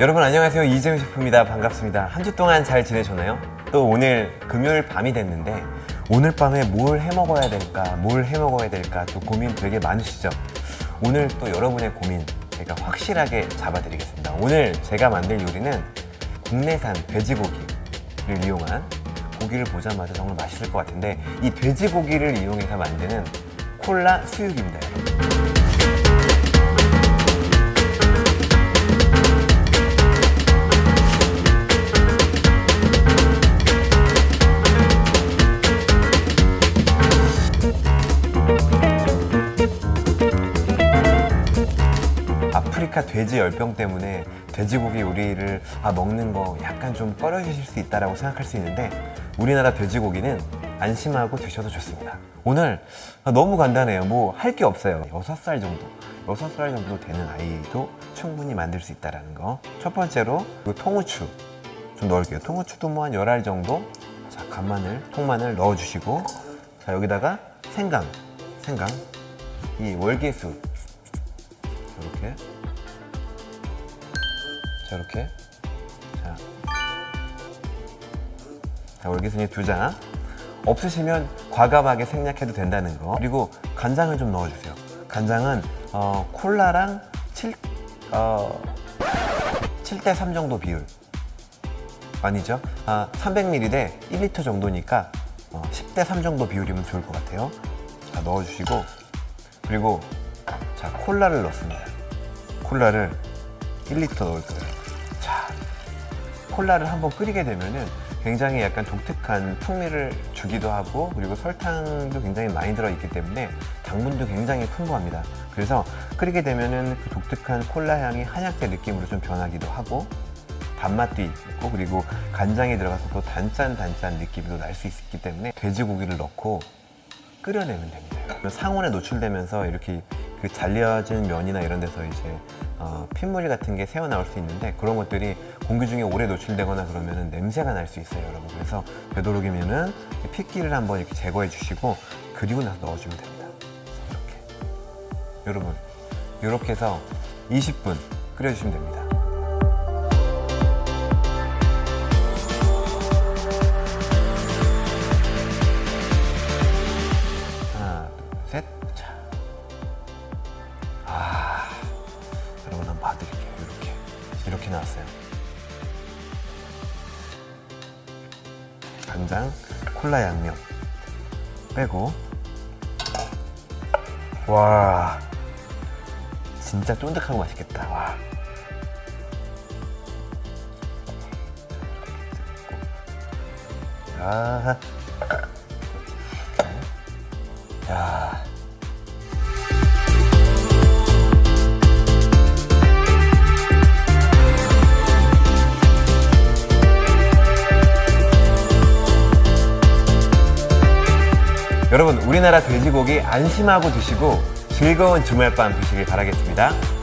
여러분 안녕하세요. 이재용 셰프입니다. 반갑습니다. 한 주 동안 잘 지내셨나요? 또 오늘 금요일 밤이 됐는데 오늘 밤에 뭘 해 먹어야 될까 뭘 해 먹어야 될까 또 고민 되게 많으시죠? 오늘 또 여러분의 고민 제가 확실하게 잡아드리겠습니다. 오늘 제가 만들 요리는 국내산 돼지고기를 이용한 고기를 보자마자 정말 맛있을 것 같은데 이 돼지고기를 이용해서 만드는 콜라 수육입니다 여러분 아프리카 돼지 열병 때문에 돼지고기 요리를 아, 먹는 거 약간 좀 꺼려지실 수 있다라고 생각할 수 있는데 우리나라 돼지고기는 안심하고 드셔도 좋습니다. 오늘 아, 너무 간단해요. 뭐 할 게 없어요. 6살 정도. 6살 정도 되는 아이도 충분히 만들 수 있다라는 거. 첫 번째로 그 통후추 좀 넣을게요. 통후추도 뭐한 10알 정도. 자, 간마늘, 통마늘 넣어주시고 자, 여기다가 생강, 생강. 이 월계수 이렇게 자 이렇게. 자, 자 월계순이 두장. 없으시면 과감하게 생략해도 된다는 거. 그리고 간장을 좀 넣어주세요. 간장은 어, 콜라랑 7, 어, 7대 3 정도 비율. 아니죠? 아, 300ml 대 1리터 정도니까 어, 10대 3 정도 비율이면 좋을 것 같아요. 자 넣어주시고. 그리고 자 콜라를 넣습니다. 콜라를 1리터 넣을 거예요. 자 콜라를 한번 끓이게 되면은 굉장히 약간 독특한 풍미를 주기도 하고 그리고 설탕도 굉장히 많이 들어 있기 때문에 당분도 굉장히 풍부합니다. 그래서 끓이게 되면은 그 독특한 콜라 향이 한약재 느낌으로 좀 변하기도 하고 단맛도 있고 그리고 간장이 들어가서 또 단짠 단짠 느낌도 날 수 있기 때문에 돼지고기를 넣고 끓여내면 됩니다. 상온에 노출되면서 이렇게 그 잘려진 면이나 이런 데서 이제 어, 핏물 같은 게 새어 나올 수 있는데 그런 것들이 공기 중에 오래 노출되거나 그러면 냄새가 날 수 있어요, 여러분. 그래서 되도록이면은 핏기를 한번 이렇게 제거해 주시고 그리고 나서 넣어주면 됩니다. 이렇게. 여러분, 이렇게 해서 20분 끓여주시면 됩니다. 한번 봐드릴게요. 이렇게. 이렇게 나왔어요. 간장, 콜라 양념 빼고. 와. 진짜 쫀득하고 맛있겠다. 와. 아. 야. 여러분, 우리나라 돼지고기 안심하고 드시고 즐거운 주말 밤 되시길 바라겠습니다.